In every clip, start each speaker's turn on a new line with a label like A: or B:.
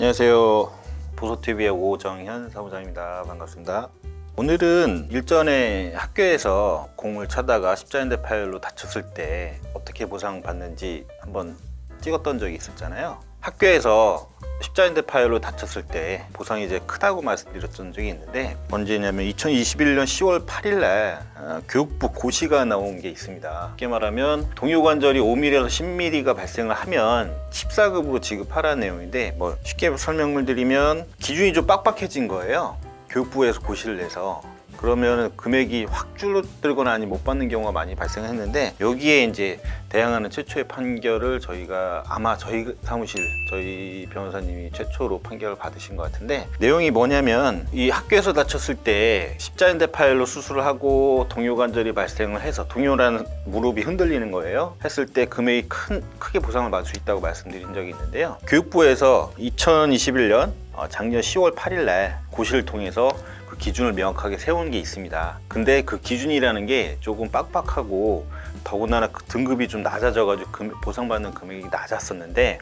A: 안녕하세요. 보소TV의 오정현 사무장입니다. 반갑습니다. 오늘은 일전에 학교에서 공을 차다가 십자인대 파열로 다쳤을 때 어떻게 보상받는지 한번 찍었던 적이 있었잖아요. 학교에서 십자인대 파열로 다쳤을 때 보상이 이제 크다고 말씀드렸던 적이 있는데 언제냐면 2021년 10월 8일 날 어, 교육부 고시가 나온 게 있습니다. 쉽게 말하면 동요관절이 5mm에서 10mm가 발생을 하면 14급으로 지급하라는 내용인데 뭐 쉽게 설명을 드리면 기준이 좀 빡빡해진 거예요. 교육부에서 고시를 내서 그러면 금액이 확 줄어들거나 아니 못 받는 경우가 많이 발생했는데 여기에 이제 대항하는 최초의 판결을 저희가 아마 저희 사무실 저희 변호사님이 최초로 판결을 받으신 것 같은데 내용이 뭐냐면 이 학교에서 다쳤을 때 십자인대 파열로 수술을 하고 동요관절이 발생을 해서 동요라는 무릎이 흔들리는 거예요. 했을 때 금액이 큰 크게 보상을 받을 수 있다고 말씀드린 적이 있는데요. 교육부에서 2021년 어, 작년 10월 8일 날 고시를 통해서 그 기준을 명확하게 세운 게 있습니다. 근데 그 기준이라는 게 조금 빡빡하고 더군다나 그 등급이 좀 낮아져가지고 금- 보상받는 금액이 낮았었는데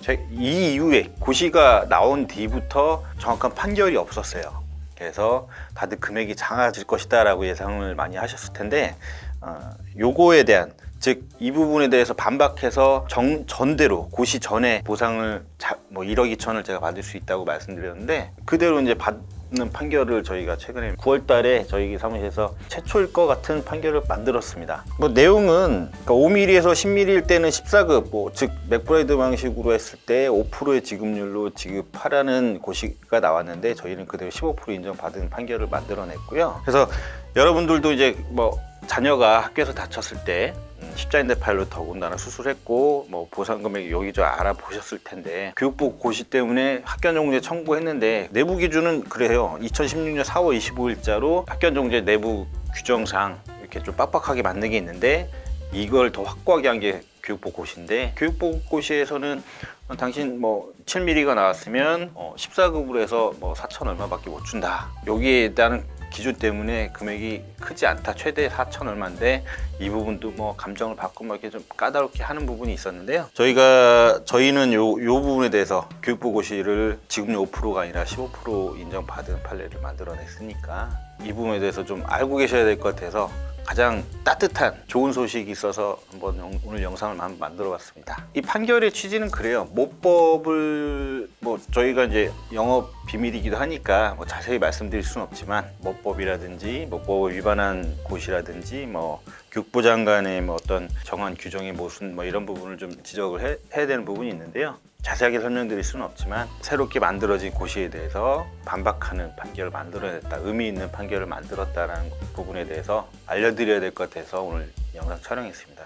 A: 제- 이 이후에 고시가 나온 뒤부터 정확한 판결이 없었어요. 그래서 다들 금액이 작아질 것이다라고 예상을 많이 하셨을 텐데 어, 요거에 대한 즉 이 부분에 대해서 반박해서 정, 전대로 고시 전에 보상을 자, 뭐 1억 2천을 제가 받을 수 있다고 말씀드렸는데 그대로 이제 받 는 판결을 저희가 최근에 9월 달에 저희 사무실에서 최초일 것 같은 판결을 만들었습니다. 뭐 내용은 그러니까 5mm에서 10mm일 때는 14급, 뭐 즉 맥브라이드 방식으로 했을 때 5%의 지급률로 지급하라는 고시가 나왔는데 저희는 그대로 15% 인정받은 판결을 만들어냈고요. 그래서 여러분들도 이제 뭐 자녀가 학교에서 다쳤을 때 음, 십자인대 파열로 더군다나 수술했고 뭐 보상 금액 여기저기 알아보셨을 텐데 교육부 고시 때문에 학교정지 청구했는데 내부 기준은 그래요 2016년 4월 25일자로 학교정지 내부 규정상 이렇게 좀 빡빡하게 만든 게 있는데 이걸 더 확고하게 한 게 교육부 고시인데 교육부 고시에서는 어, 당신 뭐 7mm가 나왔으면 어, 14급으로 해서 뭐 4천 얼마밖에 못 준다. 여기에 대한 기준 때문에 금액이 크지 않다. 최대 4천 얼마인데 이 부분도 뭐 감정을 받고 막 이렇게 좀 까다롭게 하는 부분이 있었는데요. 저희가 저희는 요, 요 부분에 대해서 교육부 고시를 지급률 5%가 아니라 15% 인정받은 판례를 만들어냈으니까 이 부분에 대해서 좀 알고 계셔야 될 것 같아서 가장 따뜻한 좋은 소식이 있어서 한번 영- 오늘 영상을 만- 만들어 봤습니다. 이 판결의 취지는 그래요. 모법을 뭐 저희가 이제 영업 비밀이기도 하니까 뭐 자세히 말씀드릴 수는 없지만 모 법이라든지 모법을 위반한 곳이라든지 뭐 교육부 장관의 뭐 어떤 정한 규정의 모순 뭐 이런 부분을 좀 지적을 해, 해야 되는 부분이 있는데요. 자세하게 설명드릴 수는 없지만 새롭게 만들어진 고시에 대해서 반박하는 판결을 만들어냈다 의미 있는 판결을 만들었다라는 부분에 대해서 알려드려야 될 것 같아서 오늘 영상 촬영했습니다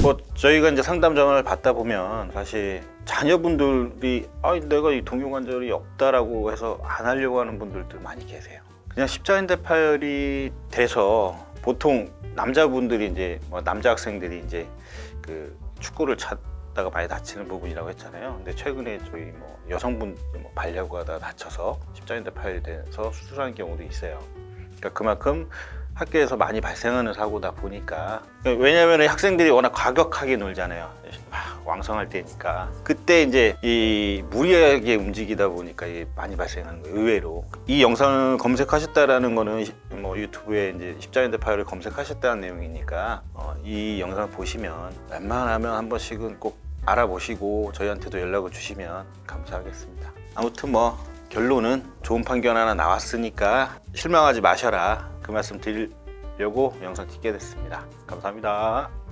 A: 뭐 저희가 이제 상담 전화를 받다 보면 사실 자녀분들이 아 내가 이 동요관절이 없다라고 해서 안 하려고 하는 분들도 많이 계세요 그냥 십자인대 파열이 돼서 보통 남자분들이 이제 뭐 남자 학생들이 이제 그 축구를 찾다가 많이 다치는 부분이라고 했잖아요. 근데 최근에 저희 뭐 여성분 뭐 발려하다 다쳐서 십자인대 파열이 돼서 수술하는 경우도 있어요. 그러니까 그만큼 학교에서 많이 발생하는 사고다 보니까 왜냐하면 학생들이 워낙 과격하게 놀잖아요. 막 왕성할 때니까 그때 이제 이 무리하게 움직이다 보니까 이게 많이 발생하는 거예요. 의외로 이 영상을 검색하셨다라는 거는 뭐 유튜브에 이제 십자인대 파열을 검색하셨다는 내용이니까 어, 이 영상 보시면 웬만하면 한 번씩은 꼭 알아보시고 저희한테도 연락을 주시면 감사하겠습니다. 아무튼 뭐 결론은 좋은 판결 하나 나왔으니까 실망하지 마셔라 그 말씀 드리려고 영상 찍게 됐습니다. 감사합니다.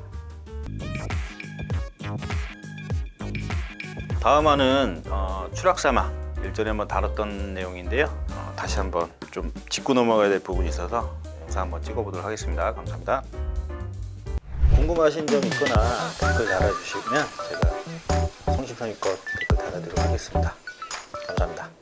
A: 다음화는 어, 추락사망 일전에 한번 다뤘던 내용인데요. 어, 다시 한번 좀 짚고 넘어가야 될 부분이 있어서 영상 한번 찍어보도록 하겠습니다. 감사합니다. 궁금하신 점 있거나 댓글 달아주시면 제가 성심성의껏 댓글 달아드리도록 하겠습니다. 감사합니다.